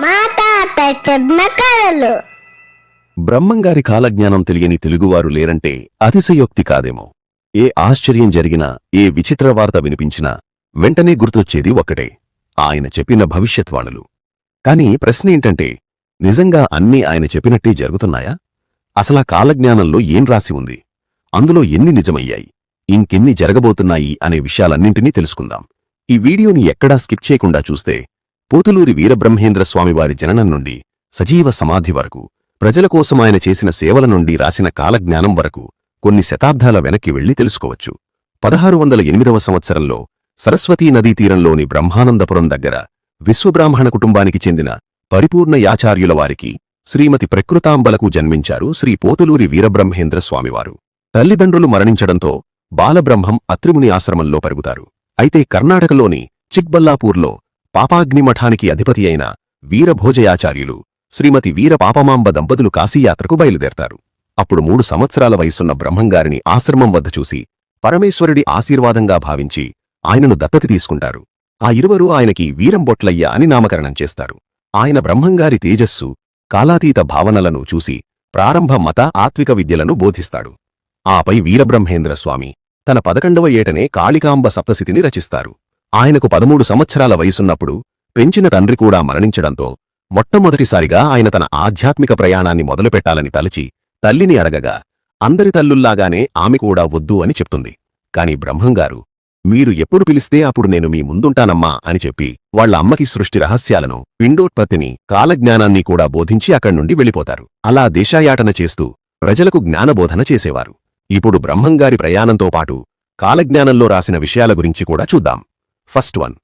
మా తాత చెప్పిన కథలు. బ్రహ్మంగారి కాలజ్ఞానం తెలియని తెలుగువారు లేరంటే అతిశయోక్తి కాదేమో. ఏ ఆశ్చర్యం జరిగినా ఏ విచిత్ర వార్త వినిపించినా వెంటనే గుర్తొచ్చేది ఒక్కటే. ఆయన చెప్పిన భవిష్యత్వాణులు. కాని ప్రశ్న ఏంటంటే నిజంగా అన్నీ ఆయన చెప్పినట్టే జరుగుతున్నాయా? అసలా కాలజ్ఞానంలో ఏం రాసి ఉంది? అందులో ఎన్ని నిజమయ్యాయి? ఇంకెన్ని జరగబోతున్నాయి అనే విషయాలన్నింటినీ తెలుసుకుందాం. ఈ వీడియోని ఎక్కడా స్కిప్ చేయకుండా చూస్తే పోతులూరి వీరబ్రహ్మేంద్ర స్వామివారి జననం నుండి సజీవ సమాధి వరకు ప్రజల కోసం ఆయన చేసిన సేవల నుండి రాసిన కాలజ్ఞానం వరకు కొన్ని శతాబ్దాల వెనక్కి వెళ్ళి తెలుసుకోవచ్చు. పదహారు వందల ఎనిమిదవ సంవత్సరంలో సరస్వతీ నదీ తీరంలోని బ్రహ్మానందపురం దగ్గర విశ్వబ్రాహ్మణ కుటుంబానికి చెందిన పరిపూర్ణ యాచార్యుల వారికి శ్రీమతి ప్రకృతాంబలకు జన్మించారు శ్రీ పోతులూరి వీరబ్రహ్మేంద్ర స్వామివారు. తల్లిదండ్రులు మరణించడంతో బాలబ్రహ్మం అత్రిముని ఆశ్రమంలో పెరుగుతారు. అయితే కర్ణాటకలోని చిక్బల్లాపూర్లో పాపాగ్నిమఠానికి అధిపతి అయిన వీరభోజయాచార్యులు శ్రీమతి వీర పాపమాంబ దంపతులు కాశీయాత్రకు బయలుదేరతారు. అప్పుడు మూడు సంవత్సరాల వయసున్న బ్రహ్మంగారిని ఆశ్రమం వద్ద చూసి పరమేశ్వరుడి ఆశీర్వాదంగా భావించి ఆయనను దత్తతి తీసుకుంటారు. ఆ ఇరువరు ఆయనకి వీరంబొట్లయ్య అని నామకరణం చేస్తారు. ఆయన బ్రహ్మంగారి తేజస్సు కాలాతీత భావనలను చూసి ప్రారంభ మత ఆత్విక విద్యలను బోధిస్తాడు. ఆపై వీరబ్రహ్మేంద్ర స్వామి తన పదకొండవ ఏటనే కాళికాంబ సప్తశితిని రచిస్తారు. ఆయనకు పదమూడు సంవత్సరాల వయసున్నప్పుడు పెంచిన తండ్రి కూడా మరణించడంతో మొట్టమొదటిసారిగా ఆయన తన ఆధ్యాత్మిక ప్రయాణాన్ని మొదలుపెట్టాలని తలచి తల్లిని అడగగా అందరి తల్లుల్లాగానే ఆమె కూడా వద్దు అని చెప్తుంది. కాని బ్రహ్మంగారు మీరు ఎప్పుడు పిలిస్తే అప్పుడు నేను మీ ముందుంటానమ్మా అని చెప్పి వాళ్ళ అమ్మకి సృష్టి రహస్యాలను పిండోత్పత్తిని కాలజ్ఞానాన్ని కూడా బోధించి అక్కడి నుండి వెళ్ళిపోతారు. అలా దేశాయాటన చేస్తూ ప్రజలకు జ్ఞానబోధన చేసేవారు. ఇప్పుడు బ్రహ్మంగారి ప్రయాణంతో పాటు కాలజ్ఞానంలో రాసిన విషయాల గురించి కూడా చూద్దాం. ఫస్ట్ వన్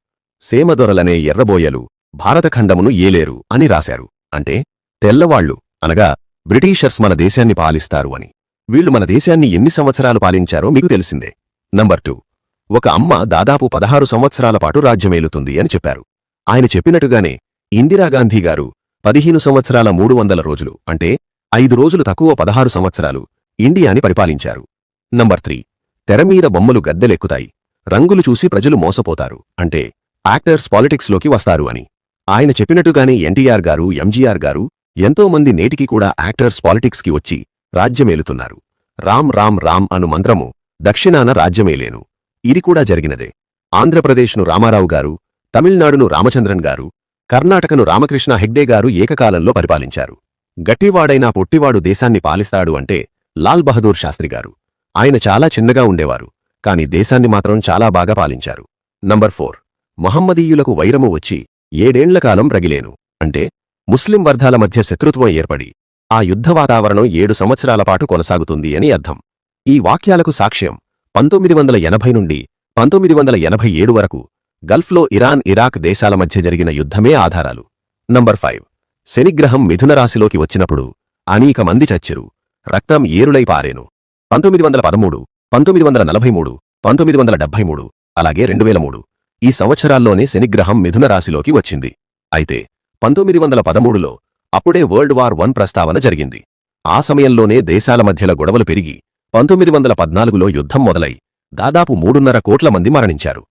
సేమదొరలనే ఎర్రబోయలు భారతఖండమును ఏలేరు అని రాశారు. అంటే తెల్లవాళ్ళు అనగా బ్రిటీషర్స్ మన దేశాన్ని పాలిస్తారు అని. వీళ్ళు మన దేశాన్ని ఎన్ని సంవత్సరాలు పాలించారో మీకు తెలిసిందే. నంబర్ టూ ఒక అమ్మ దాదాపు పదహారు సంవత్సరాల పాటు రాజ్యమేలుతుంది అని చెప్పారు. ఆయన చెప్పినట్టుగానే ఇందిరాగాంధీ గారు పదిహేను సంవత్సరాల మూడు వందల రోజులు అంటే ఐదు రోజులు తక్కువ పదహారు సంవత్సరాలు ఇండియాని పరిపాలించారు. నంబర్ త్రీ తెరమీద బొమ్మలు గద్దెలెక్కుతాయి. రంగులు చూసి ప్రజలు మోసపోతారు. అంటే యాక్టర్స్ పాలిటిక్స్లోకి వస్తారు అని. ఆయన చెప్పినట్టుగానే ఎన్టీఆర్ గారు ఎంజీఆర్ గారు ఎంతోమంది నేటికి కూడా యాక్టర్స్ పాలిటిక్స్కి వచ్చి రాజ్యమేలుతున్నారు. రామ్ రామ్ రామ్ అను మంత్రము దక్షిణాన రాజ్యమేలేను. ఇది కూడా జరిగినదే. ఆంధ్రప్రదేశ్ను రామారావు గారు తమిళనాడును రామచంద్రన్ గారు కర్ణాటకను రామకృష్ణ హెగ్డే గారు ఏకకాలంలో పరిపాలించారు. గట్టివాడైనా పొట్టివాడు దేశాన్ని పాలిస్తాడు అంటే లాల్ బహదూర్ శాస్త్రి గారు. ఆయన చాలా చిన్నగా ఉండేవారు. కాని దేశాన్ని మాత్రం చాలా బాగా పాలించారు. Number four. మహమ్మదీయులకు వైరము వచ్చి ఏడేండ్ల కాలం రగిలేను. అంటే ముస్లిం వర్గాల మధ్య శత్రుత్వం ఏర్పడి ఆ యుద్ధ వాతావరణం ఏడు సంవత్సరాల పాటు కొనసాగుతుంది అని అర్థం. ఈ వాక్యాలకు సాక్ష్యం పంతొమ్మిది వందల ఎనభై నుండి పంతొమ్మిది వందల ఎనభై ఏడు వరకు గల్ఫ్లో ఇరాన్ ఇరాక్ దేశాల మధ్య జరిగిన యుద్ధమే ఆధారాలు. Number five. శనిగ్రహం మిథున రాశిలోకి వచ్చినప్పుడు అనేక మంది చచ్చిరు. రక్తం ఏరులై పారేను. పంతొమ్మిది వందల పదమూడు పంతొమ్మిది వందల నలభై మూడు పంతొమ్మిది వందల డెబ్బై మూడు అలాగే రెండు వేల మూడు. ఈ సంవత్సరాల్లోనే శనిగ్రహం మిథున రాశిలోకి వచ్చింది. అయితే పంతొమ్మిది వందల పదమూడులో అప్పుడే వరల్డ్ వార్ వన్ ప్రస్తావన జరిగింది. ఆ సమయంలోనే దేశాల మధ్యల గొడవలు పెరిగి పంతొమ్మిది వందల పద్నాలుగులో యుద్ధం మొదలై దాదాపు మూడున్నర కోట్ల మంది మరణించారు.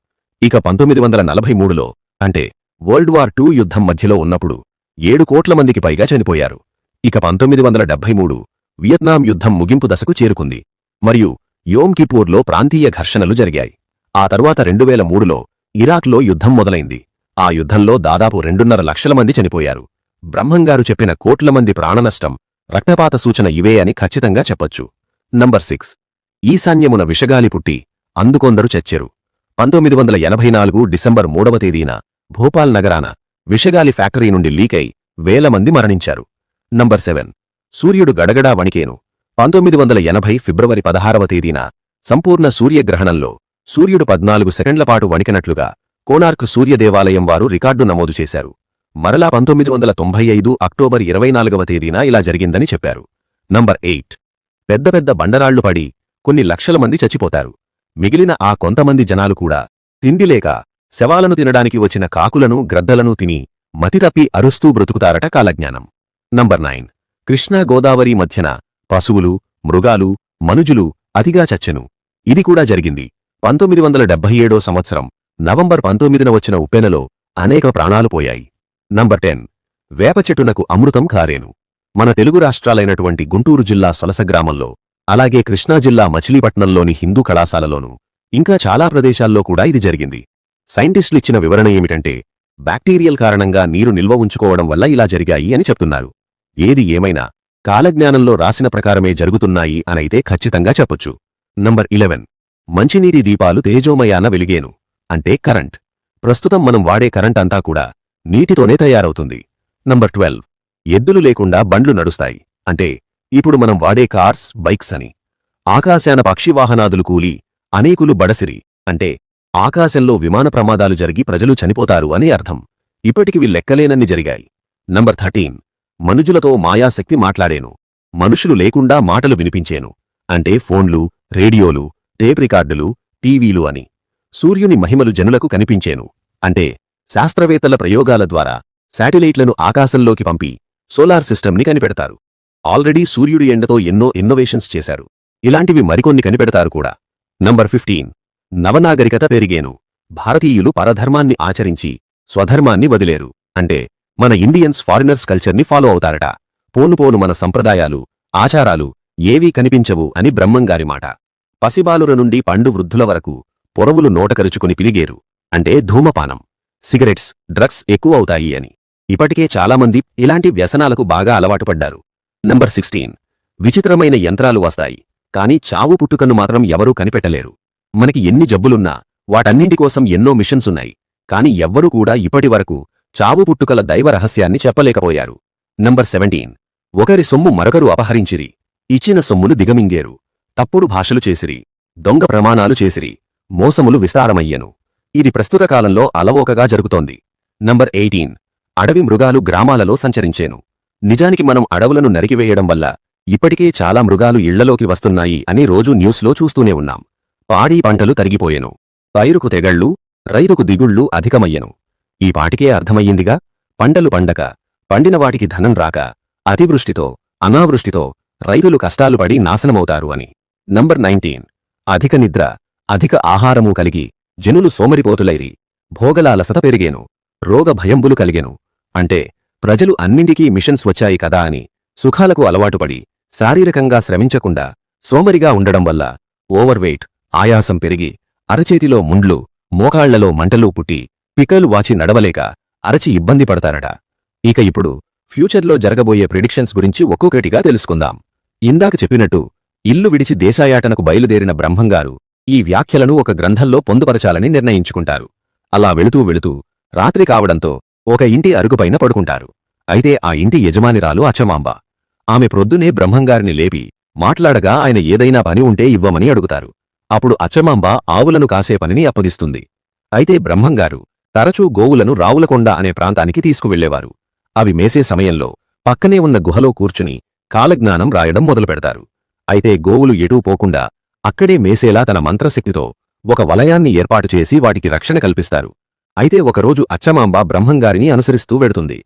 ఇక పంతొమ్మిది వందల నలభై మూడులో అంటే వరల్డ్ వార్ టూ యుద్ధం మధ్యలో ఉన్నప్పుడు ఏడు కోట్ల మందికి పైగా చనిపోయారు. ఇక పంతొమ్మిది వందల డెబ్బై మూడు వియత్నాం యుద్ధం ముగింపు దశకు చేరుకుంది. మరియు యోమ్కిపూర్లో ప్రాంతీయ ఘర్షణలు జరిగాయి. ఆ తరువాత రెండు వేల మూడులో ఇరాక్లో యుద్ధం మొదలైంది. ఆ యుద్ధంలో దాదాపు రెండున్నర లక్షల మంది చనిపోయారు. బ్రహ్మంగారు చెప్పిన కోట్ల మంది ప్రాణనష్టం రక్తపాత సూచన ఇవే అని ఖచ్చితంగా చెప్పొచ్చు. Number six. ఈశాన్యమున విషగాలి పుట్టి అందుకొందరు చచ్చెరు. పంతొమ్మిది వందల ఎనభై నాలుగు డిసెంబర్ మూడవ తేదీన భోపాల్ నగరాన విషగాలి ఫ్యాక్టరీ నుండి లీకై వేల మంది మరణించారు. Number seven. సూర్యుడు గడగడా వణికేను. పంతొమ్మిది వందల ఎనభై ఫిబ్రవరి పదహారవ తేదీన సంపూర్ణ సూర్యగ్రహణంలో సూర్యుడు పద్నాలుగు సెకండ్లపాటు వణికినట్లుగా కోనార్క్ సూర్యదేవాలయం వారు రికార్డు నమోదు చేశారు. మరలా పంతొమ్మిది వందల తొంభై ఐదు అక్టోబర్ ఇరవై నాలుగవ తేదీన ఇలా జరిగిందని చెప్పారు. Number eight. పెద్ద పెద్ద బండరాళ్ళు పడి కొన్ని లక్షల మంది చచ్చిపోతారు. మిగిలిన ఆ కొంతమంది జనాలు కూడా తిండిలేక శవాలను తినడానికి వచ్చిన కాకులను గ్రద్దలను తిని మతితప్పి అరుస్తూ బ్రతుకుతారట కాలజ్ఞానం. Number nine. కృష్ణా గోదావరి మధ్యన పశువులు మృగాలు మనుజులు అతిగా చచ్చెను. ఇది కూడా జరిగింది. పంతొమ్మిది వందల డెబ్బై ఏడో సంవత్సరం నవంబర్ పంతొమ్మిదిన వచ్చిన ఉప్పెనలో అనేక ప్రాణాలు పోయాయి. Number ten. వేప చెట్టునకు అమృతం కారేను. మన తెలుగు రాష్ట్రాలైనటువంటి గుంటూరు జిల్లా సొలస గ్రామంలో అలాగే కృష్ణా జిల్లా మచిలీపట్నంలోని హిందూ కళాశాలలోనూ ఇంకా చాలా ప్రదేశాల్లో కూడా ఇది జరిగింది. సైంటిస్టులు ఇచ్చిన వివరణ ఏమిటంటే బ్యాక్టీరియల్ కారణంగా నీరు నిల్వ ఉంచుకోవడం వల్ల ఇలా జరిగాయి అని చెప్తున్నారు. ఏది ఏమైనా కాలజ్ఞానంలో రాసిన ప్రకారమే జరుగుతున్నాయి అనైతే ఖచ్చితంగా చెప్పొచ్చు. Number eleven. మంచినీటి దీపాలు తేజోమయాన వెలిగేను. అంటే కరెంట్. ప్రస్తుతం మనం వాడే కరెంట్ అంతా కూడా నీటితోనే తయారవుతుంది. Number twelve. ఎద్దులు లేకుండా బండ్లు నడుస్తాయి. అంటే ఇప్పుడు మనం వాడే కార్స్ బైక్స్ అని. ఆకాశాన పక్షివాహనాదులు కూలి అనేకులు బడసిరి. అంటే ఆకాశంలో విమాన ప్రమాదాలు జరిగి ప్రజలు చనిపోతారు అని అర్థం. ఇప్పటికివి లెక్కలేనన్ని జరిగాయి. Number thirteen. మనుజులతో మాయాశక్తి మాట్లాడేను. మనుషులు లేకుండా మాటలు వినిపించేను. అంటే ఫోన్లు రేడియోలు టేప్ రికార్డులు టీవీలు అని. సూర్యుని మహిమలు జనులకు కనిపించేను. అంటే శాస్త్రవేత్తల ప్రయోగాల ద్వారా శాటిలైట్లను ఆకాశంలోకి పంపి సోలార్ సిస్టమ్ని కనిపెడతారు. ఆల్రెడీ సూర్యుడి ఎండతో ఎన్నో ఇన్నోవేషన్స్ చేశారు. ఇలాంటివి మరికొన్ని కనిపెడతారు కూడా. Number fifteen. నవనాగరికత పెరిగేను. భారతీయులు పరధర్మాన్ని ఆచరించి స్వధర్మాన్ని వదిలేరు. అంటే మన ఇండియన్స్ ఫారినర్స్ కల్చర్ని ఫాలో అవుతారట. పోను పోను మన సంప్రదాయాలు ఆచారాలు ఏవీ కనిపించవు అని బ్రహ్మంగారి మాట. పసిబాలుర నుండి పండు వృద్ధుల వరకు పొరవులు నోటకరుచుకుని పిలిగేరు. అంటే ధూమపానం. సిగరెట్స్ డ్రగ్స్ ఎక్కువ అవుతాయి అని. ఇప్పటికే చాలామంది ఇలాంటి వ్యసనాలకు బాగా అలవాటు పడ్డారు. Number sixteen. విచిత్రమైన యంత్రాలు వస్తాయి. కానీ చావు పుట్టుకను మాత్రం ఎవరూ కనిపెట్టలేరు. మనకి ఎన్ని జబ్బులున్నా వాటన్నింటి కోసం ఎన్నో మిషన్స్ ఉన్నాయి. కాని ఎవ్వరూ కూడా ఇప్పటి వరకు చావు పుట్టుకల దైవ రహస్యాన్ని చెప్పలేకపోయారు. Number seventeen. ఒకరి సొమ్ము మరొకరు అపహరించిరి. ఇచ్చిన సొమ్ములు దిగమింగేరు. తప్పుడు భాషలు చేసిరి. దొంగ ప్రమాణాలు చేసిరి. మోసములు విస్తారమయ్యను. ఇది ప్రస్తుత కాలంలో అలవోకగా జరుగుతోంది. Number eighteen. అడవి మృగాలు గ్రామాలలో సంచరించేను. నిజానికి మనం అడవులను నరికివేయడం వల్ల ఇప్పటికే చాలా మృగాలు ఇళ్ళలోకి వస్తున్నాయి అని రోజూ న్యూస్లో చూస్తూనే ఉన్నాం. పాడి పంటలు తరిగిపోయెను. పైరుకు తెగళ్ళు రైతుకు దిగుళ్ళు అధికమయ్యను. ఈ పాటికే అర్థమయ్యిందిగా? పంటలు పండక పండిన వాటికి ధనం రాక అతివృష్టితో అనావృష్టితో రైతులు కష్టాలు పడి నాశనమవుతారు అని. Number nineteen. అధిక నిద్ర అధిక ఆహారము కలిగి జనులు సోమరిపోతులైరి భోగలాలసత పెరిగేను రోగ భయంబులు కలిగెను. అంటే ప్రజలు అన్నింటికీ మిషన్స్ వచ్చాయి కదా అని సుఖాలకు అలవాటుపడి శారీరకంగా శ్రమించకుండా సోమరిగా ఉండడం వల్ల ఓవర్వెయిట్ ఆయాసం పెరిగి అరచేతిలో ముండ్లు మోకాళ్ళలో మంటలు పుట్టి పికలు వాచి నడవలేక అరచి ఇబ్బంది పడతారట ఇక ఇప్పుడు ఫ్యూచర్లో జరగబోయే ప్రిడిక్షన్స్ గురించి ఒక్కొక్కటిగా తెలుసుకుందాం. ఇందాక చెప్పినట్టు ఇల్లు విడిచి దేశాయాటనకు బయలుదేరిన బ్రహ్మంగారు ఈ వ్యాఖ్యలను ఒక గ్రంథంలో పొందుపరచాలని నిర్ణయించుకుంటారు. అలా వెళుతూ వెళుతూ రాత్రి కావడంతో ఒక ఇంటి అరుగుపైన పడుకుంటారు. అయితే ఆ ఇంటి యజమానిరాలు అచ్చమాంబ. ఆమె ప్రొద్దునే బ్రహ్మంగారిని లేపి మాట్లాడగా ఆయన ఏదైనా పని ఉంటే ఇవ్వమని అడుగుతారు. అప్పుడు అచ్చమాంబ ఆవులను కాసే పనిని అప్పగిస్తుంది. అయితే బ్రహ్మంగారు తరచూ గోవులను రావులకొండ అనే ప్రాంతానికి తీసుకువెళ్ళేవారు అవి మేసే సమయంలో పక్కనే ఉన్న గుహలో కూర్చుని కాలజ్ఞానం రాయడం మొదలుపెడతారు. అయితే గోవులు ఎటూ పోకుండా అక్కడే మేసేలా తన మంత్రశక్తితో ఒక వలయాన్ని ఏర్పాటు చేసి వాటికి రక్షణ కల్పిస్తారు. అయితే ఒకరోజు అచ్చమాంబ బ్రహ్మంగారిని అనుసరిస్తూ వెడుతుంది.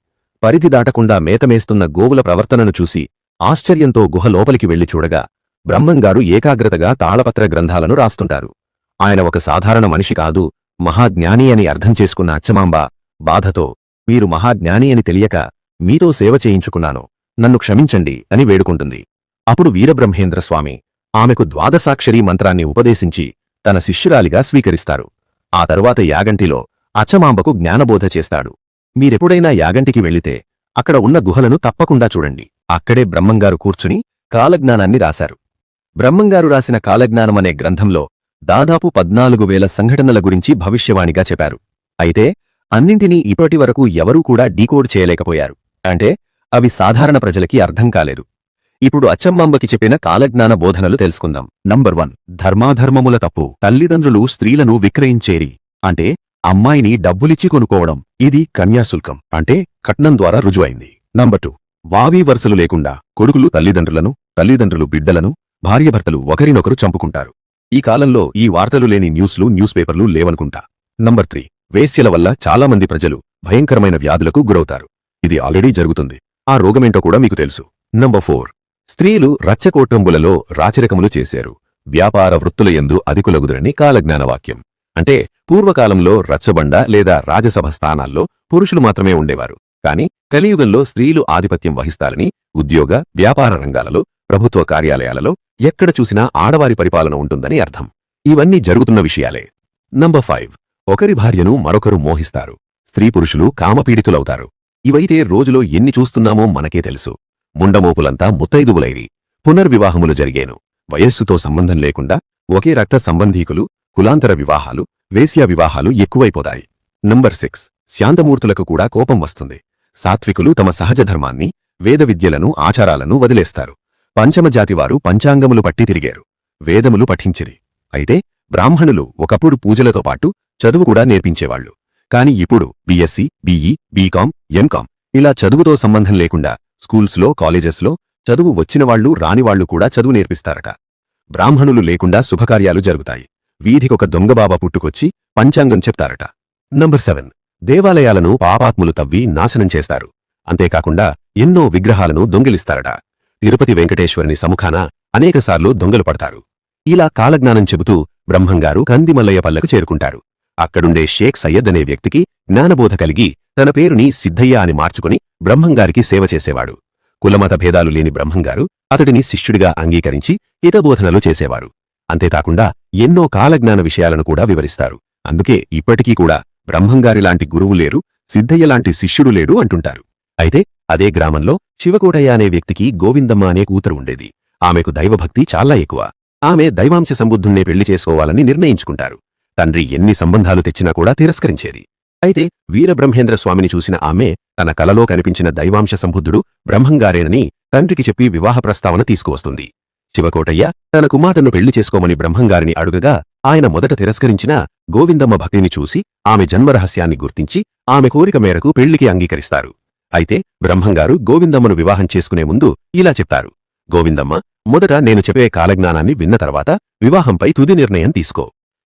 పరిధి దాటకుండా మేతమేస్తున్న గోవుల ప్రవర్తనను చూసి ఆశ్చర్యంతో గుహ లోపలికి వెళ్ళి చూడగా బ్రహ్మంగారు ఏకాగ్రతగా తాళపత్ర గ్రంథాలను రాస్తుంటారు. ఆయన ఒక సాధారణ మనిషి కాదు మహాజ్ఞాని అని అర్థం చేసుకున్న అచ్చమాంబ బాధతో మీరు మహాజ్ఞాని అని తెలియక మీతో సేవ చేయించుకున్నాను. నన్ను క్షమించండి అని వేడుకుంటుంది. అప్పుడు వీరబ్రహ్మేంద్ర స్వామి ఆమెకు ద్వాదశాక్షరీ మంత్రాన్ని ఉపదేశించి తన శిష్యురాలిగా స్వీకరిస్తారు. ఆ తరువాత యాగంటిలో అచ్చమాంబకు జ్ఞానబోధ చేస్తాడు. మీరెప్పుడైనా యాగంటికి వెళితే అక్కడ ఉన్న గుహలను తప్పకుండా చూడండి. అక్కడే బ్రహ్మంగారు కూర్చుని కాలజ్ఞానాన్ని రాశారు. బ్రహ్మంగారు రాసిన కాలజ్ఞానమనే గ్రంథంలో దాదాపు పద్నాలుగు వేల సంఘటనల గురించి భవిష్యవాణిగా చెప్పారు. అయితే అన్నింటినీ ఇప్పటి వరకు ఎవరూ కూడా డీకోడ్ చేయలేకపోయారు. అంటే అవి సాధారణ ప్రజలకి అర్థం కాలేదు. ఇప్పుడు అచ్చమ్మాంబకి చెప్పిన కాలజ్ఞాన బోధనలు తెలుసుకుందాం. Number one. ధర్మాధర్మముల తప్పు. తల్లిదండ్రులు స్త్రీలను విక్రయించేరి. అంటే అమ్మాయిని డబ్బులిచ్చి కొనుక్కోవడం. ఇది కన్యాశుల్కం. అంటే కట్నం ద్వారా రుజువైంది. Number two. వావి వరుసలు లేకుండా కొడుకులు తల్లిదండ్రులను తల్లిదండ్రులు బిడ్డలను భార్యభర్తలు ఒకరినొకరు చంపుకుంటారు. ఈ కాలంలో ఈ వార్తలు లేని న్యూస్లు న్యూస్ పేపర్లు లేవనుకుంటా. Number three. వేశ్యల వల్ల చాలా మంది ప్రజలు భయంకరమైన వ్యాధులకు గురవుతారు. ఇది ఆల్రెడీ జరుగుతుంది. ఆ రోగమేంటో కూడా మీకు తెలుసు. Number four. స్త్రీలు రచ్చకోటంబులలో రాచరికములు చేశారు. వ్యాపార వృత్తుల యందు అధికులగుదురని కాలజ్ఞానవాక్యం. అంటే పూర్వకాలంలో రచ్చబండ లేదా రాజసభ స్థానాల్లో పురుషులు మాత్రమే ఉండేవారు. కాని కలియుగంలో స్త్రీలు ఆధిపత్యం వహిస్తారని ఉద్యోగ వ్యాపార రంగాలలో ప్రభుత్వ కార్యాలయాలలో ఎక్కడ చూసినా ఆడవారి పరిపాలన ఉంటుందని అర్థం. ఇవన్నీ జరుగుతున్న విషయాలే. నంబర్ ఫైవ్ ఒకరి భార్యను మరొకరు మోహిస్తారు. స్త్రీ పురుషులు కామపీడితులవుతారు. ఇవైతే రోజులో ఎన్ని చూస్తున్నామో మనకే తెలుసు. ముండమోపులంతా ముత్తైదువులైరి. పునర్వివాహములు జరిగేను. వయస్సుతో సంబంధం లేకుండా ఒకే రక్త సంబంధీకులు కులాంతర వివాహాలు వేశ్యా వివాహాలు ఎక్కువైపోతాయి. నంబర్ సిక్స్ శాంతమూర్తులకు కూడా కోపం వస్తుంది. సాత్వికులు తమ సహజ ధర్మాన్ని వేద విద్యలను ఆచారాలను వదిలేస్తారు. పంచమజాతివారు పంచాంగములు పట్టి తిరిగారు. వేదములు పఠించిరి. అయితే బ్రాహ్మణులు ఒకప్పుడు పూజలతో పాటు చదువు కూడా నేర్పించేవాళ్ళు కాని ఇప్పుడు బీఎస్సీ బీఈ బీకాం ఎంకాం ఇలా చదువుతో సంబంధం లేకుండా స్కూల్స్లో కాలేజెస్లో చదువు వచ్చినవాళ్ళు రానివాళ్ళు కూడా చదువు నేర్పిస్తారట. బ్రాహ్మణులు లేకుండా శుభకార్యాలు జరుగుతాయి. వీధికొక దొంగబాబా పుట్టుకొచ్చి పంచాంగం చెప్తారట. Number seven. దేవాలయాలను పాపాత్ములు తవ్వి నాశనం చేస్తారు. అంతేకాకుండా ఎన్నో విగ్రహాలను దొంగిలిస్తారట. తిరుపతి వెంకటేశ్వరుని సముఖాన అనేకసార్లు దొంగలు పడతారు. ఇలా కాలజ్ఞానం చెబుతూ బ్రహ్మంగారు కందిమల్లయ్య పల్లకు చేరుకుంటారు. అక్కడుండే షేక్ సయ్యద్ అనే వ్యక్తికి జ్ఞానబోధ కలిగి తన పేరుని సిద్ధయ్య అని మార్చుకుని బ్రహ్మంగారికి సేవ చేసేవాడు. కులమత భేదాలు లేని బ్రహ్మంగారు అతడిని శిష్యుడిగా అంగీకరించి హితబోధనలు చేసేవారు. అంతేకాకుండా ఎన్నో కాలజ్ఞాన విషయాలను కూడా వివరిస్తారు. అందుకే ఇప్పటికీ కూడా బ్రహ్మంగారిలాంటి గురువు లేరు సిద్ధయ్య లాంటి శిష్యుడు లేడు అంటుంటారు. అయితే అదే గ్రామంలో శివకోటయ్య అనే వ్యక్తికి గోవిందమ్మ అనే కూతురు ఉండేది. ఆమెకు దైవభక్తి చాలా ఎక్కువ. ఆమె దైవాంశ సంబుద్ధుణ్ణే పెళ్ళి చేసుకోవాలని నిర్ణయించుకుంటారు. తండ్రి ఎన్ని సంబంధాలు తెచ్చినా కూడా తిరస్కరించేది. అయితే వీరబ్రహ్మేంద్ర స్వామిని చూసిన ఆమె తన కలలో కనిపించిన దైవాంశ సంబుద్ధుడు బ్రహ్మంగారేనని తండ్రికి చెప్పి వివాహ ప్రస్తావన తీసుకువస్తుంది. శివకోటయ్య తన కుమార్తెను పెళ్ళి చేసుకోమని బ్రహ్మంగారిని అడుగగా ఆయన మొదట తిరస్కరించిన గోవిందమ్మ భక్తిని చూసి ఆమె జన్మరహస్యాన్ని గుర్తించి ఆమె కోరిక మేరకు పెళ్ళికి అంగీకరిస్తారు. అయితే బ్రహ్మంగారు గోవిందమ్మను వివాహం చేసుకునే ముందు ఇలా చెప్తారు గోవిందమ్మ మొదట నేను చెప్పే కాలజ్ఞానాన్ని విన్న తర్వాత వివాహంపై తుది నిర్ణయం తీసుకో.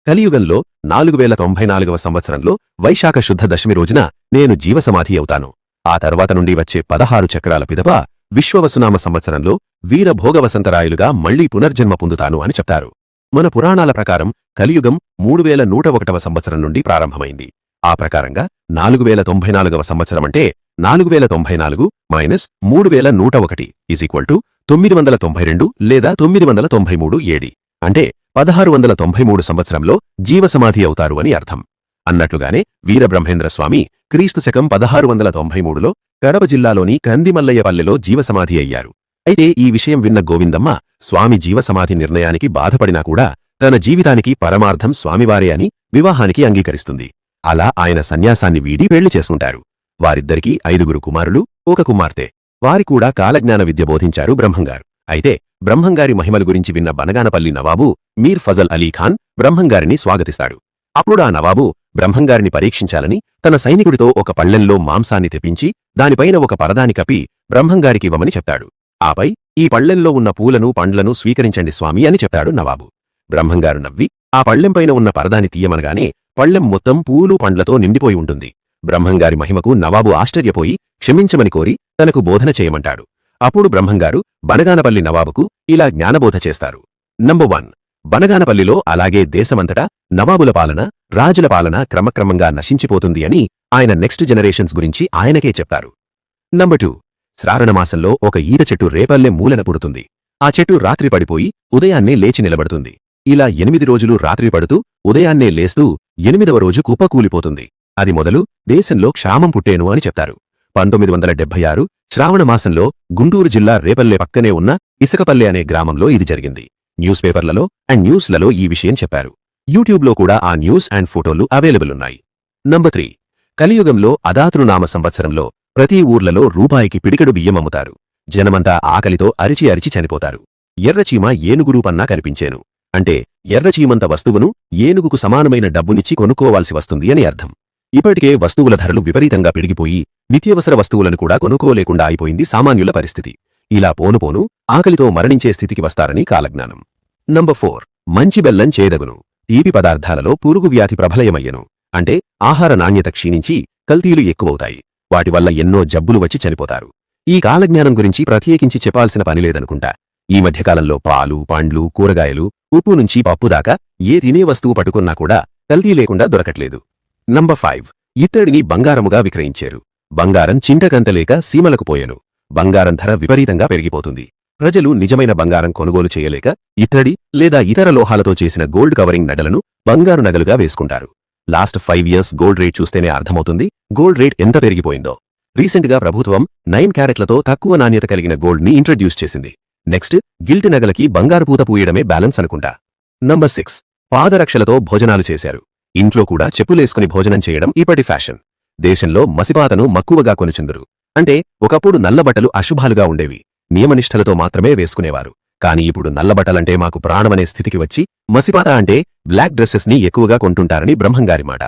కలియుగంలో నాలుగు వేల తొంభై నాలుగవ సంవత్సరంలో వైశాఖ శుద్ధ దశమి రోజున నేను జీవసమాధి అవుతాను. ఆ తర్వాత నుండి వచ్చే పదహారు చక్రాల పిదప విశ్వవసునామ సంవత్సరంలో వీరభోగవసంతరాయులుగా మళ్ళీ పునర్జన్మ పొందుతాను అని చెప్తారు. మన పురాణాల ప్రకారం కలియుగం మూడు వేల నూట ఒకటవ సంవత్సరం నుండి ప్రారంభమైంది. ఆ ప్రకారంగా నాలుగు వేల తొంభై నాలుగవ సంవత్సరమంటే నాలుగు వేల తొంభై నాలుగు మైనస్ మూడు వేల నూట ఒకటి ఈజ్ ఈక్వల్ టు తొమ్మిది వందల తొంభై రెండు లేదా తొమ్మిది వందల తొంభై మూడు ఏడి. అంటే పదహారు వందల తొంభై మూడు సంవత్సరంలో జీవసమాధి అవుతారు అని అర్థం. అన్నట్లుగానే వీరబ్రహ్మేంద్ర స్వామి క్రీస్తు శకం పదహారు వందల తొంభై మూడులో కడప జిల్లాలోని కందిమల్లయ్యపల్లెలో జీవసమాధి అయ్యారు. అయితే ఈ విషయం విన్న గోవిందమ్మ స్వామి జీవసమాధి నిర్ణయానికి బాధపడినా కూడా తన జీవితానికి పరమార్థం స్వామివారే అని వివాహానికి అంగీకరిస్తుంది. అలా ఆయన సన్యాసాన్ని వీడి పెళ్ళి చేసుకుంటారు. వారిద్దరికీ ఐదుగురు కుమారులు ఒక కుమార్తె. వారి కూడా కాలజ్ఞాన విద్య బోధించారు బ్రహ్మంగారు. అయితే బ్రహ్మంగారి మహిమల గురించి విన్న బనగానపల్లి నవాబు మీర్ ఫజల్ అలీఖాన్ బ్రహ్మంగారిని స్వాగతిస్తాడు. అప్పుడా నవాబు బ్రహ్మంగారిని పరీక్షించాలని తన సైనికుడితో ఒక పళ్ళెంలో మాంసాన్ని తెప్పించి దానిపైన ఒక పరదాని కప్పి బ్రహ్మంగారికివ్వమని చెప్తాడు. ఆపై ఈ పళ్ళెంలో ఉన్న పూలను పండ్లను స్వీకరించండి స్వామి అని చెప్తాడు నవాబు. బ్రహ్మంగారు నవ్వి ఆ పళ్ళెంపైన ఉన్న పరదాని తీయమనగానే పళ్ళెం మొత్తం పూలు పండ్లతో నిండిపోయి ఉంటుంది. బ్రహ్మంగారి మహిమకు నవాబు ఆశ్చర్యపోయి క్షమించమని కోరి తనకు బోధన చేయమంటాడు. అప్పుడు బ్రహ్మంగారు బనగానపల్లి నవాబుకు ఇలా జ్ఞానబోధ చేస్తారు. నంబర్ వన్ బనగానపల్లిలో అలాగే దేశమంతటా నవాబుల పాలన రాజుల పాలన క్రమక్రమంగా నశించిపోతుంది అని ఆయన నెక్స్ట్ జనరేషన్స్ గురించి ఆయనకే చెప్తారు. నంబర్ టూ శ్రావణమాసంలో ఒక ఈత చెట్టు రేపల్లె మూలన పుడుతుంది. ఆ చెట్టు రాత్రి పడిపోయి ఉదయాన్నే లేచి నిలబడుతుంది. ఇలా ఎనిమిది రోజులు రాత్రి పడుతూ ఉదయాన్నే లేస్తూ ఎనిమిదవ రోజు కుప్పకూలిపోతుంది. అది మొదలు దేశంలో క్షామం పుట్టేను అని చెప్తారు. పంతొమ్మిది వందల డెబ్బై ఆరు శ్రావణ మాసంలో గుంటూరు జిల్లా రేపల్లె పక్కనే ఉన్న ఇసుకపల్లె అనే గ్రామంలో ఇది జరిగింది. న్యూస్ పేపర్లలో అండ్ న్యూస్లలో ఈ విషయం చెప్పారు. యూట్యూబ్లో కూడా ఆ న్యూస్ అండ్ ఫోటోలు అవైలబుల్ ఉన్నాయి. Number three. కలియుగంలో అదాతృనామ సంవత్సరంలో ప్రతి ఊర్లలో రూపాయికి పిడికెడు బియ్యం అమ్ముతారు. జనమంతా ఆకలితో అరిచి అరిచి చనిపోతారు. ఎర్రచీమ ఏనుగు రూపన్నా కనిపించేను. అంటే ఎర్రచీమంత వస్తువును ఏనుగుకు సమానమైన డబ్బునిచ్చి కొనుక్కోవాల్సి వస్తుంది అని అర్థం. ఇప్పటికే వస్తువుల ధరలు విపరీతంగా పెరిగిపోయి నిత్యవసర వస్తువులను కూడా కొనుక్కోలేకుండా అయిపోయింది సామాన్యుల పరిస్థితి. ఇలా పోను పోను ఆకలితో మరణించే స్థితికి వస్తారని కాలజ్ఞానం. Number four. మంచి బెల్లం చేదగును. తీపి పదార్థాలలో పురుగు వ్యాధి ప్రబలయమయ్యను. అంటే ఆహార నాణ్యత క్షీణించి కల్తీలు ఎక్కువవుతాయి. వాటి వల్ల ఎన్నో జబ్బులు వచ్చి చనిపోతారు. ఈ కాలజ్ఞానం గురించి ప్రత్యేకించి చెప్పాల్సిన పనిలేదనుకుంటా ఈ మధ్యకాలంలో పాలు పండ్లు కూరగాయలు ఉప్పు నుంచి పప్పు దాకా ఏ తినే వస్తువు పట్టుకున్నా కూడా కల్తీ లేకుండా దొరకట్లేదు. నంబర్ ఫైవ్ ఇత్తడిని బంగారముగా విక్రయించారు. బంగారం చింటకంతలేక సీమలకు పోయెను. బంగారం ధర విపరీతంగా పెరిగిపోతుంది. ప్రజలు నిజమైన బంగారం కొనుగోలు చేయలేక ఇత్తడి లేదా ఇతర లోహాలతో చేసిన గోల్డ్ కవరింగ్ నగలను బంగారు నగలుగా వేసుకుంటారు. Last five years gold rate చూస్తేనే అర్థమవుతుంది గోల్డ్ రేట్ ఎంత పెరిగిపోయిందో. రీసెంట్గా ప్రభుత్వం నైన్ క్యారెట్లతో తక్కువ నాణ్యత కలిగిన గోల్డ్ని ఇంట్రడ్యూస్ చేసింది. నెక్స్ట్ గిల్ట్ నగలకి బంగారు పూత పూయడమే బ్యాలెన్స్ అనుకుంటా. నంబర్ సిక్స్ పాదరక్షలతో భోజనాలు చేశారు. ఇంట్లో కూడా చెప్పులేసుకుని భోజనం చేయడం ఇప్పటి ఫ్యాషన్. దేశంలో మసిపాతను మక్కువగా కొనుచుందురు. అంటే ఒకప్పుడు నల్లబట్టలు అశుభాలుగా ఉండేవి. నియమనిష్టలతో మాత్రమే వేసుకునేవారు. కాని ఇప్పుడు నల్లబట్టలంటే మాకు ప్రాణమనే స్థితికి వచ్చి మసిపాత అంటే బ్లాక్ డ్రెస్సెస్ని ఎక్కువగా కొంటుంటారని బ్రహ్మంగారి మాట.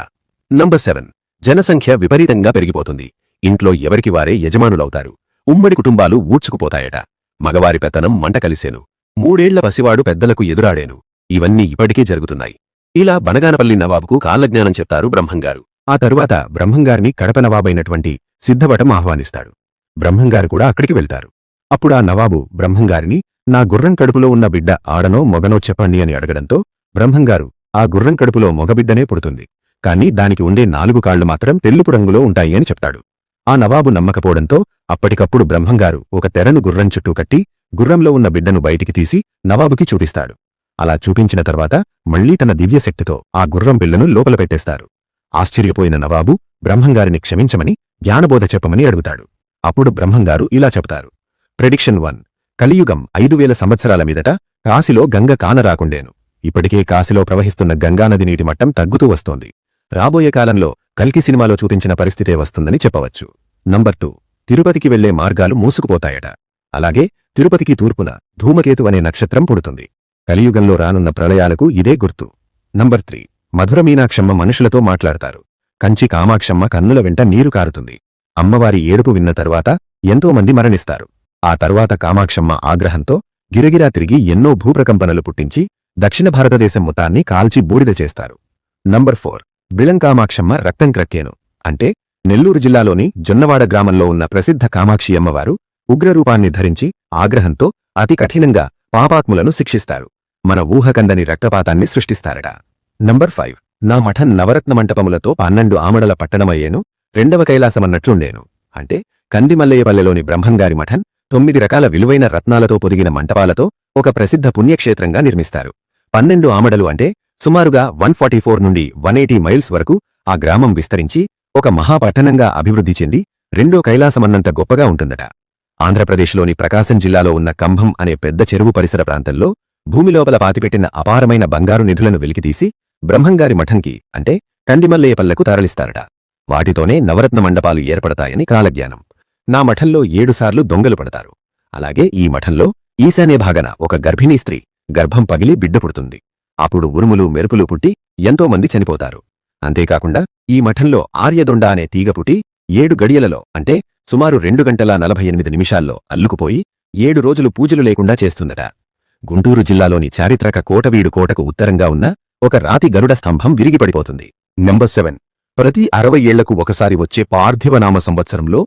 Number seven. జనసంఖ్య విపరీతంగా పెరిగిపోతుంది. ఇంట్లో ఎవరికి వారే యజమానులవుతారు. ఉమ్మడి కుటుంబాలు ఊడ్చుకుపోతాయట. మగవారి పెత్తనం మంట కలిసేను. మూడేళ్ళ పసివాడు పెద్దలకు ఎదురాడేను. ఇవన్నీ ఇప్పటికే జరుగుతున్నాయి. ఇలా బనగానపల్లి నవాబుకు కాలజ్ఞానం చెప్తారు బ్రహ్మంగారు. ఆ తరువాత బ్రహ్మంగారిని కడప నవాబైనటువంటి సిద్ధవటం ఆహ్వానిస్తాడు. బ్రహ్మంగారు కూడా అక్కడికి వెళ్తారు. అప్పుడా నవాబు బ్రహ్మంగారిని నా గుర్రం కడుపులో ఉన్న బిడ్డ ఆడనో మొగనో చెప్పండి అని అడగడంతో బ్రహ్మంగారు ఆ గుర్రం కడుపులో మొగబిడ్డనే పుడుతుంది. కాని దానికి ఉండే నాలుగు కాళ్ళు మాత్రం తెల్లుపు రంగులో ఉంటాయి అని చెప్తాడు. ఆ నవాబు నమ్మకపోవడంతో అప్పటికప్పుడు బ్రహ్మంగారు ఒక తెరను గుర్రం చుట్టూ కట్టి గుర్రంలో ఉన్న బిడ్డను బయటికి తీసి నవాబుకి చూపిస్తాడు. అలా చూపించిన తర్వాత మళ్ళీ తన దివ్యశక్తితో ఆ గుర్రం పిల్లను లోపల పెట్టేస్తారు. ఆశ్చర్యపోయిన నవాబు బ్రహ్మంగారిని క్షమించమని జ్ఞానబోధ చెప్పమని అడుగుతాడు. అప్పుడు బ్రహ్మంగారు ఇలా చెప్తారు ప్రెడిక్షన్ వన్ కలియుగం ఐదు వేల సంవత్సరాల మీదట కాశీలో గంగ కానరాకుండేను ఇప్పటికే కాశీలో ప్రవహిస్తున్న గంగానది నీటి మట్టం తగ్గుతూ వస్తోంది. రాబోయే కాలంలో కల్కి సినిమాలో చూపించిన పరిస్థితే వస్తుందని చెప్పవచ్చు. నంబర్ టూ తిరుపతికి వెళ్ళే మార్గాలు మూసుకుపోతాయట. అలాగే తిరుపతికి తూర్పున ధూమకేతు అనే నక్షత్రం పుడుతుంది. కలియుగంలో రానున్న ప్రళయాలకు ఇదే గుర్తు. Number three. మధుర మీనాక్షమ్మ మనుషులతో మాట్లాడతారు. కంచి కామాక్షమ్మ కన్నుల వెంట నీరు కారుతుంది. అమ్మవారి ఏడుపు విన్న తరువాత ఎంతో మంది మరణిస్తారు. ఆ తరువాత కామాక్షమ్మ ఆగ్రహంతో గిరగిరా తిరిగి ఎన్నో భూప్రకంపనలు పుట్టించి దక్షిణ భారతదేశం మొత్తాన్ని కాల్చి బూడిద చేస్తారు. Number four. బిళంకామాక్షమ్మ రక్తం క్రక్కేను. అంటే నెల్లూరు జిల్లాలోని జొన్నవాడ గ్రామంలో ఉన్న ప్రసిద్ధ కామాక్షి అమ్మవారు ఉగ్రరూపాన్ని ధరించి ఆగ్రహంతో అతి కఠినంగా పాపాత్ములను శిక్షిస్తారు. మన ఊహకందని రక్తపాతాన్ని సృష్టిస్తారట. Number five. నా మఠం నవరత్న మంటపములతో పన్నెండు ఆమడల పట్టణమయ్యేను రెండవ కైలాసమన్నట్లుండేను. అంటే కందిమల్లయ్యపల్లెలోని బ్రహ్మంగారి మఠం తొమ్మిది రకాల విలువైన రత్నాలతో పొదిగిన మంటపాలతో ఒక ప్రసిద్ధ పుణ్యక్షేత్రంగా నిర్మిస్తారు. పన్నెండు ఆమడలు అంటే సుమారుగా వన్ ఫార్టీ ఫోర్ నుండి వన్ ఎయిటీ మైల్స్ వరకు ఆ గ్రామం విస్తరించి ఒక మహాపట్టణంగా అభివృద్ధి చెంది రెండో కైలాసమన్నంత గొప్పగా ఉంటుందట. ఆంధ్రప్రదేశ్లోని ప్రకాశం జిల్లాలో ఉన్న కంభం అనే పెద్ద చెరువు పరిసర ప్రాంతంలో భూమిలోపల పాతిపెట్టిన అపారమైన బంగారు నిధులను వెలికితీసి బ్రహ్మంగారి మఠంకి అంటే కండిమల్లయ్యపల్లకు తరలిస్తారట. వాటితోనే నవరత్న మండపాలు ఏర్పడతాయని కాలజ్ఞానం. నా మఠంలో ఏడుసార్లు దొంగలు పడతారు. అలాగే ఈ మఠంలో ఈశాన్య భాగన ఒక గర్భిణీ స్త్రీ గర్భం పగిలి బిడ్డ పుడుతుంది. అప్పుడు ఉరుములు మెరుపులు పుట్టి ఎంతోమంది చనిపోతారు. అంతేకాకుండా ఈ మఠంలో ఆర్యదొండ అనే తీగ పుట్టి ఏడు గడియలలో అంటే సుమారు రెండు గంటల నలభై ఎనిమిది నిమిషాల్లో అల్లుకుపోయి ఏడు రోజులు పూజలు లేకుండా చేస్తుందట. గుంటూరు జిల్లాలోని చారిత్రక కోటవీడు కోటకు ఉత్తరంగా ఉన్న ఒక రాతి గరుడ స్తంభం విరిగిపడిపోతుంది. నెంబర్ సెవెన్ ప్రతి అరవై ఏళ్ళకు ఒకసారి వచ్చే పార్థివనామ సంవత్సరంలో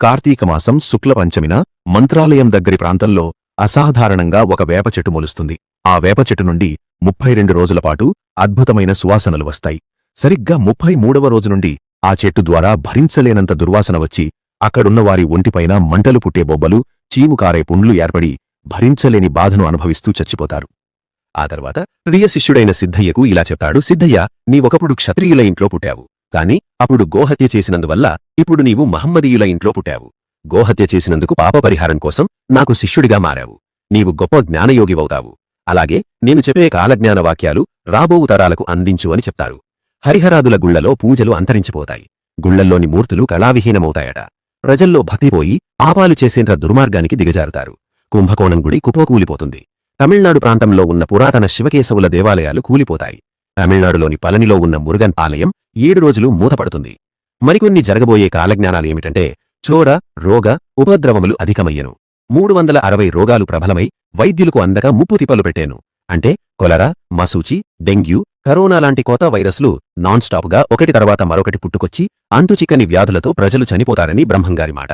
కార్తీక మాసం శుక్ల పంచమిన మంత్రాలయం దగ్గరి ప్రాంతంలో అసాధారణంగా ఒక వేప చెట్టు మొలుస్తుంది. ఆ వేప చెట్టు నుండి ముప్పై రెండు రోజుల పాటు అద్భుతమైన సువాసనలు వస్తాయి. సరిగ్గా ముప్పై మూడవ రోజు నుండి ఆ చెట్టు ద్వారా భరించలేనంత దుర్వాసన వచ్చి అక్కడున్న వారి ఒంటిపైన మంటలు పుట్టే బొబ్బలు చీముకారే పుండ్లు ఏర్పడి భరించలేని బాధను అనుభవిస్తూ చచ్చిపోతారు. ఆ తర్వాత ప్రియశిష్యుడైన సిద్ధయ్యకు ఇలా చెప్తాడు సిద్ధయ్య నీవొకప్పుడు క్షత్రియుల ఇంట్లో పుట్టావు. కాని అప్పుడు గోహత్య చేసినందువల్ల ఇప్పుడు నీవు మహమ్మదీయుల ఇంట్లో పుట్టావు. గోహత్య చేసినందుకు పాపపరిహారం కోసం నాకు శిష్యుడిగా మారావు. నీవు గొప్ప జ్ఞానయోగివవుతావు. అలాగే నేను చెప్పే కాలజ్ఞాన వాక్యాలు రాబోవు తరాలకు అందించు అని చెప్తారు. హరిహరాదుల గుళ్ళలో పూజలు అంతరించిపోతాయి. గుళ్ళల్లోని మూర్తులు కళావిహీనమవుతాయట. ప్రజల్లో భక్తిపోయి పాపాలు చేసేంత దుర్మార్గానికి దిగజారుతారు. కుంభకోణం గుడి కుపోకూలిపోతుంది తమిళనాడు ప్రాంతంలో ఉన్న పురాతన శివకేశవుల దేవాలయాలు కూలిపోతాయి. తమిళనాడులోని పళనిలో ఉన్న మురుగన్ ఆలయం ఏడు రోజులు మూతపడుతుంది. మరికొన్ని జరగబోయే కాలజ్ఞానాలేమిటంటే చోర రోగ ఉపద్రవములు అధికమయ్యెను. మూడు వందల అరవై రోగాలు ప్రబలమై వైద్యులకు అందక ముప్పు తిప్పలు పెట్టాను. అంటే కొలరా మసూచి డెంగ్యూ కరోనా లాంటి కొత్త వైరస్లు నాన్స్టాప్గా ఒకటి తర్వాత మరొకటి పుట్టుకొచ్చి అంతుచిక్కని వ్యాధులతో ప్రజలు చనిపోతారని బ్రహ్మంగారి మాట.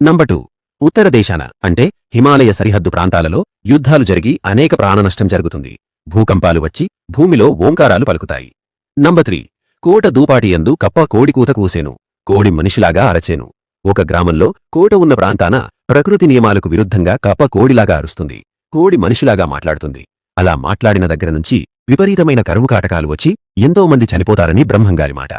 Number two. ఉత్తర దేశాన అంటే హిమాలయ సరిహద్దు ప్రాంతాలలో యుద్ధాలు జరిగి అనేక ప్రాణనష్టం జరుగుతుంది. భూకంపాలు వచ్చి భూమిలో ఓంకారాలు పలుకుతాయి. Number three. కోట దూపాటియందు కప్ప కోడికూత కూసేను. కోడి మనిషిలాగా అరచేను. ఒక గ్రామంలో కోట ఉన్న ప్రాంతాన ప్రకృతి నియమాలకు విరుద్ధంగా కప్ప కోడిలాగా అరుస్తుంది. కోడి మనిషిలాగా మాట్లాడుతుంది. అలా మాట్లాడిన దగ్గర నుంచి విపరీతమైన కరువు కాటకాలు వచ్చి ఎంతో మంది చనిపోతారని బ్రహ్మంగారి మాట.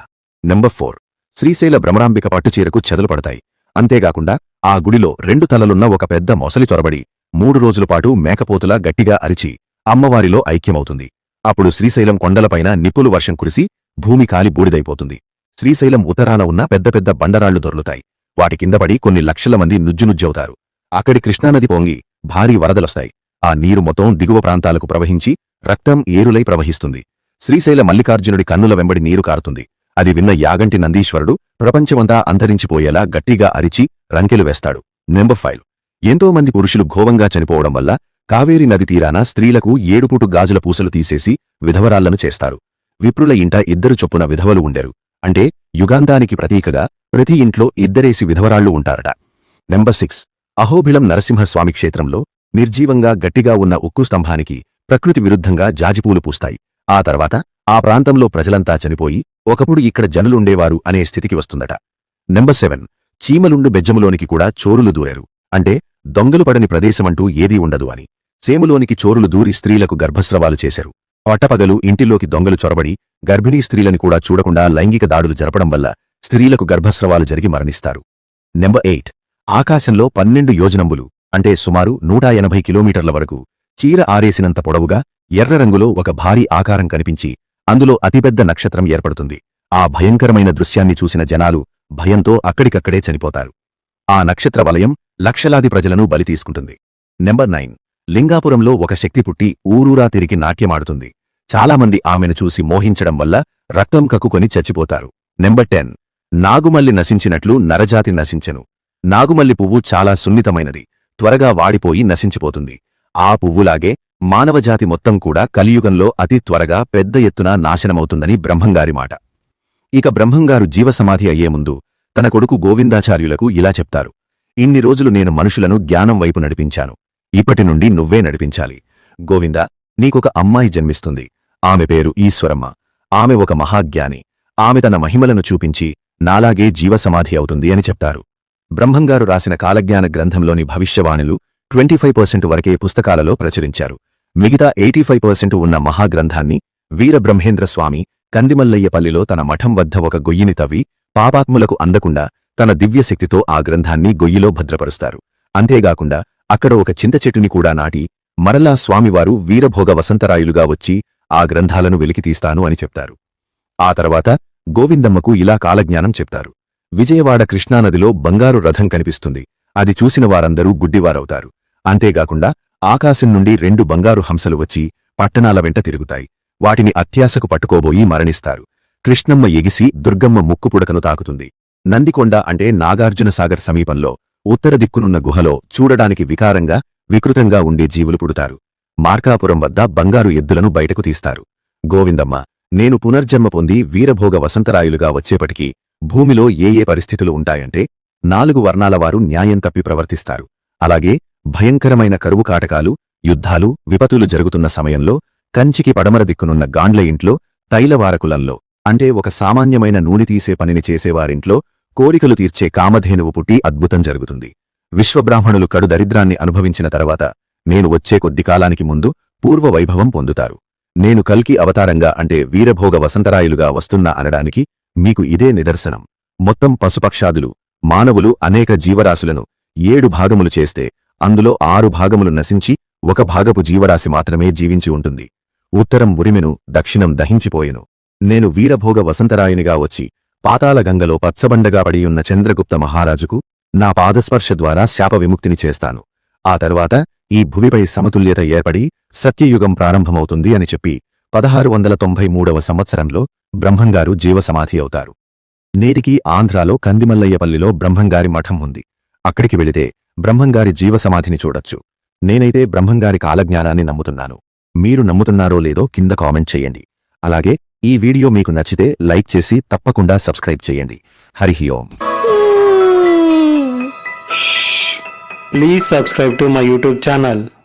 Number four. శ్రీశైల భ్రమరాంబిక పట్టుచీరకు చెదలు పడతాయి. అంతేగాకుండా ఆ గుడిలో రెండు తలలున్న ఒక పెద్ద మొసలి చొరబడి మూడు రోజుల పాటు మేకపోతులా గట్టిగా అరిచి అమ్మవారిలో ఐక్యమవుతుంది. అప్పుడు శ్రీశైలం కొండలపైన నిప్పులు వర్షం కురిసి భూమి కాలి బూడిదైపోతుంది. శ్రీశైలం ఉత్తరాన ఉన్న పెద్ద పెద్ద బండరాళ్ళు దొర్లుతాయి. వాటి కిందపడి కొన్ని లక్షల మంది నుజ్జునుజ్జవుతారు. అక్కడి కృష్ణానది పొంగి భారీ వరదలొస్తాయి. ఆ నీరు మొత్తం దిగువ ప్రాంతాలకు ప్రవహించి రక్తం ఏరులై ప్రవహిస్తుంది. శ్రీశైల మల్లికార్జునుడి కన్నుల వెంబడి నీరు కారుతుంది. అది విన్న యాగంటి నందీశ్వరుడు ప్రపంచమంతా అంతరించిపోయేలా గట్టిగా అరిచి రంకెలు వేస్తాడు. Number five. ఎంతో మంది పురుషులు ఘోవంగా చనిపోవడం వల్ల కావేరి నది తీరాన స్త్రీలకు ఏడుపుటు గాజుల పూసలు తీసేసి విధవరాళ్ళను చేస్తారు. విప్రుల ఇంట ఇద్దరు చొప్పున విధవలు ఉండెరు. అంటే యుగాంతానికి ప్రతీకగా ప్రతి ఇంట్లో ఇద్దరేసి విధవరాళ్ళు ఉంటారట. Number six. అహోబిళం నరసింహస్వామి క్షేత్రంలో నిర్జీవంగా గట్టిగా ఉన్న ఉక్కు స్తంభానికి ప్రకృతి విరుద్ధంగా జాజిపూలు పూస్తాయి. ఆ తర్వాత ఆ ప్రాంతంలో ప్రజలంతా చనిపోయి ఒకప్పుడు ఇక్కడ జనులుండేవారు అనే స్థితికి వస్తుందట. Number seven. చీమలుండు బెజ్జములోనికి కూడా చోరులు దూరారు. అంటే దొంగలు పడని ప్రదేశమంటూ ఏదీ ఉండదు అని. సేములోనికి చోరులు దూరి స్త్రీలకు గర్భస్రవాలు చేశారు. పట్టపగలు ఇంటిలోకి దొంగలు చొరబడి గర్భిణీ స్త్రీలను కూడా చూడకుండా లైంగిక దాడులు జరపడం వల్ల స్త్రీలకు గర్భస్రవాలు జరిగి మరణిస్తారు. Number eight. ఆకాశంలో పన్నెండు యోజనంబులు అంటే సుమారు నూట ఎనభై కిలోమీటర్ల వరకు చీర ఆరేసినంత పొడవుగా ఎర్ర రంగులో ఒక భారీ ఆకారం కనిపించి అందులో అతిపెద్ద నక్షత్రం ఏర్పడుతుంది. ఆ భయంకరమైన దృశ్యాన్ని చూసిన జనాలు భయంతో అక్కడికక్కడే చనిపోతారు. ఆ నక్షత్ర వలయం లక్షలాది ప్రజలను బలి తీసుకుంటుంది. Number nine. లింగాపురంలో ఒక శక్తి పుట్టి ఊరూరా తిరిగి నాట్యమాడుతుంది. చాలామంది ఆమెను చూసి మోహించడం వల్ల రక్తం కక్కుకొని చచ్చిపోతారు. Number ten. నాగుమల్లి నశించినట్లు నరజాతి నశించెను. నాగుమల్లి పువ్వు చాలా సున్నితమైనది. త్వరగా వాడిపోయి నశించిపోతుంది. ఆ పువ్వులాగే మానవజాతి మొత్తం కూడా కలియుగంలో అతి త్వరగా పెద్ద ఎత్తున నాశనమవుతుందని బ్రహ్మంగారి మాట. ఇక బ్రహ్మంగారు జీవసమాధి అయ్యే ముందు తన కొడుకు గోవిందాచార్యులకు ఇలా చెప్తారు. ఇన్ని రోజులు నేను మనుషులను జ్ఞానం వైపు నడిపించాను. ఇప్పటి నుండి నువ్వే నడిపించాలి. గోవిందా నీకొక అమ్మాయి జన్మిస్తుంది. ఆమె పేరు ఈశ్వరమ్మ. ఆమె ఒక మహాజ్ఞాని. ఆమె తన మహిమలను చూపించి నాలాగే జీవసమాధి అవుతుంది అని చెప్తారు. బ్రహ్మంగారు రాసిన కాలజ్ఞాన గ్రంథంలోని భవిష్యవాణులు ట్వంటీ ఫైవ్ పర్సెంట్ వరకే పుస్తకాలలో ప్రచురించారు. మిగతా ఎయిటీ ఫైవ్ పర్సెంట్ ఉన్న మహాగ్రంథాన్ని వీరబ్రహ్మేంద్ర స్వామి కందిమల్లయ్యపల్లిలో తన మఠం వద్ద ఒక గొయ్యిని తవ్వి పాపాత్ములకు అందకుండా తన దివ్యశక్తితో ఆ గ్రంథాన్ని గొయ్యిలో భద్రపరుస్తారు. అంతేగాకుండా అక్కడ ఒక చింత చెట్టుని కూడా నాటి మరలా స్వామివారు వీరభోగ వసంతరాయులుగా వచ్చి ఆ గ్రంథాలను వెలికితీస్తాను అని చెప్తారు. ఆ తర్వాత గోవిందమ్మకు ఇలా కాలజ్ఞానం చెప్తారు. విజయవాడ కృష్ణానదిలో బంగారు రథం కనిపిస్తుంది. అది చూసిన వారందరూ గుడ్డివారవుతారు. అంతేగాకుండా ఆకాశం నుండి రెండు బంగారు హంసలు వచ్చి పట్టణాల వెంట తిరుగుతాయి. వాటిని అత్యాశకు పట్టుకోబోయి మరణిస్తారు. కృష్ణమ్మ ఎగిసి దుర్గమ్మ ముక్కుపుడకను తాకుతుంది. నందికొండ అంటే నాగార్జునసాగర్ సమీపంలో ఉత్తర దిక్కునున్న గుహలో చూడడానికి వికారంగా వికృతంగా ఉండే జీవులు పుడతారు. మార్కాపురం వద్ద బంగారు ఎద్దులను బయటకు తీస్తారు. గోవిందమ్మ నేను పునర్జన్మ పొంది వీరభోగ వసంతరాయులుగా వచ్చేపటికి భూమిలో ఏ ఏ పరిస్థితులు ఉంటాయంటే నాలుగు వర్ణాల వారు న్యాయం తప్పి ప్రవర్తిస్తారు. అలాగే భయంకరమైన కరువు కాటకాలు యుద్ధాలు విపతులు జరుగుతున్న సమయంలో కంచికి పడమర దిక్కునున్న గాండ్ల ఇంట్లో తైలవారకులంలో అంటే ఒక సామాన్యమైన నూనె తీసే పనిని చేసేవారింట్లో కోరికలు తీర్చే కామధేనువు పుట్టి అద్భుతం జరుగుతుంది. విశ్వబ్రాహ్మణులు కడు దరిద్రాన్ని అనుభవించిన తర్వాత నేను వచ్చే కొద్ది కాలానికి ముందు పూర్వ వైభవం పొందుతారు. నేను కల్కి అవతారంగా అంటే వీరభోగ వసంతరాయులుగా వస్తున్నా అనడానికి మీకు ఇదే నిదర్శనం. మొత్తం పశుపక్షాదులు మానవులు అనేక జీవరాశులను ఏడు భాగములు చేస్తే అందులో ఆరు భాగములు నశించి ఒక భాగపు జీవరాశి మాత్రమే జీవించి ఉంటుంది. ఉత్తరం ఉరిమెను దక్షిణం దహించిపోయెను. నేను వీరభోగ వసంతరాయునిగా వచ్చి పాతాళగంగలో పచ్చబండగా పడియున్న చంద్రగుప్త మహారాజుకు నా పాదస్పర్శ ద్వారా శాప విముక్తిని చేస్తాను. ఆ తర్వాత ఈ భువిపై సమతుల్యత ఏర్పడి సత్యయుగం ప్రారంభమవుతుంది అని చెప్పి పదహారు వందల తొంభై మూడవ సంవత్సరంలో బ్రహ్మంగారు జీవసమాధి అవుతారు. నేటికి ఆంధ్రాలో కందిమల్లయ్యపల్లిలో బ్రహ్మంగారి మఠం ఉంది. అక్కడికి వెళితే బ్రహ్మంగారి జీవసమాధిని చూడొచ్చు. నేనైతే బ్రహ్మంగారి కాలజ్ఞానాన్ని నమ్ముతున్నాను. మీరు నమ్ముతున్నారో లేదో కింద కామెంట్ చేయండి. అలాగే ఈ వీడియో మీకు నచ్చితే లైక్ చేసి తప్పకుండా సబ్స్క్రైబ్ చేయండి. Hari Om. Please subscribe to to YouTube channel.